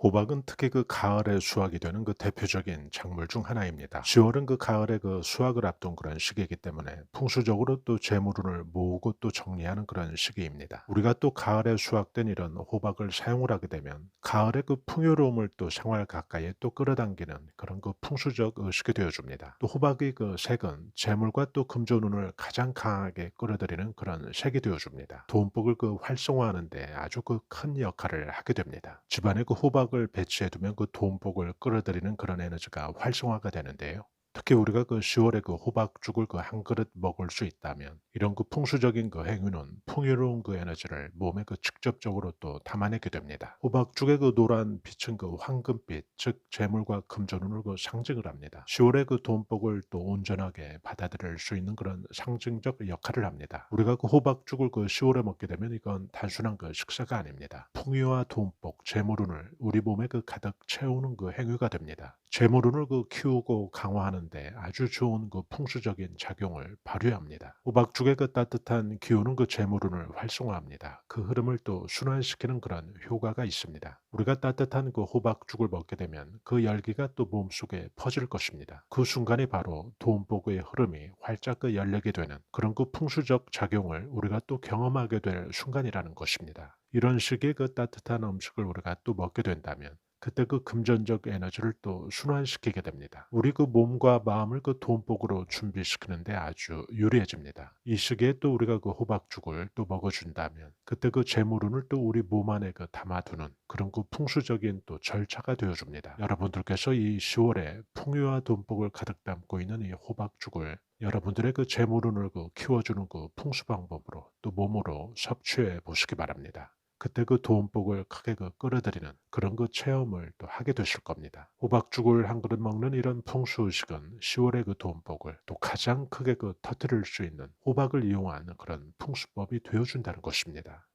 호박은 특히 그 가을에 수확이 되는 그 대표적인 작물 중 하나입니다. 10월은 그 가을에 그 수확을 앞둔 그런 시기이기 때문에 풍수적으로 또 재물운을 모으고 또 정리하는 그런 시기입니다. 우리가 또 가을에 수확된 이런 호박을 사용을 하게 되면 가을의 그 풍요로움을 또 생활 가까이에 또 끌어당기는 그런 그 풍수적 의식이 되어줍니다. 또 호박의 그 색은 재물과 또 금전운을 가장 강하게 끌어들이는 그런 색이 되어줍니다. 돈복을 그 활성화하는데 아주 그 큰 역할을 하게 됩니다. 집안에 그 호박 을 배치해 두면 그 돈복을 끌어들이는 그런 에너지가 활성화가 되는데요. 특히 우리가 그 10월에 그 호박죽을 그 한 그릇 먹을 수 있다면 이런 그 풍수적인 그 행위는 풍요로운 그 에너지를 몸에 그 직접적으로 또 담아내게 됩니다. 호박죽의 그 노란 빛은 그 황금빛, 즉 재물과 금전운을 그 상징을 합니다. 10월에 그 돈복을 또 온전하게 받아들일 수 있는 그런 상징적 역할을 합니다. 우리가 그 호박죽을 그 10월에 먹게 되면 이건 단순한 그 식사가 아닙니다. 풍요와 돈복, 재물운을 우리 몸에 그 가득 채우는 그 행위가 됩니다. 재물운을 그 키우고 강화하는 데 아주 좋은 그 풍수적인 작용을 발휘합니다. 호박죽의 그 따뜻한 기운은 그 재물운을 활성화합니다. 그 흐름을 또 순환시키는 그런 효과가 있습니다. 우리가 따뜻한 그 호박죽을 먹게 되면 그 열기가 또 몸속에 퍼질 것입니다. 그 순간이 바로 돈복의 흐름이 활짝 그 열리게 되는 그런 그 풍수적 작용을 우리가 또 경험하게 될 순간이라는 것입니다. 이런 식의 그 따뜻한 음식을 우리가 또 먹게 된다면 그때 그 금전적 에너지를 또 순환시키게 됩니다. 우리 그 몸과 마음을 그 돈복으로 준비시키는데 아주 유리해집니다. 이 시기에 또 우리가 그 호박죽을 또 먹어준다면 그때 그 재물운을 또 우리 몸 안에 그 담아두는 그런 그 풍수적인 또 절차가 되어줍니다. 여러분들께서 이 10월에 풍요와 돈복을 가득 담고 있는 이 호박죽을 여러분들의 그 재물운을 그 키워주는 그 풍수 방법으로 또 몸으로 섭취해 보시기 바랍니다. 그때 그 돈복을 크게 그 끌어들이는 그런 그 체험을 또 하게 되실 겁니다. 호박죽을 한 그릇 먹는 이런 풍수의식은 10월의 그 돈복을 또 가장 크게 그 터뜨릴 수 있는 호박을 이용하는 그런 풍수법이 되어준다는 것입니다.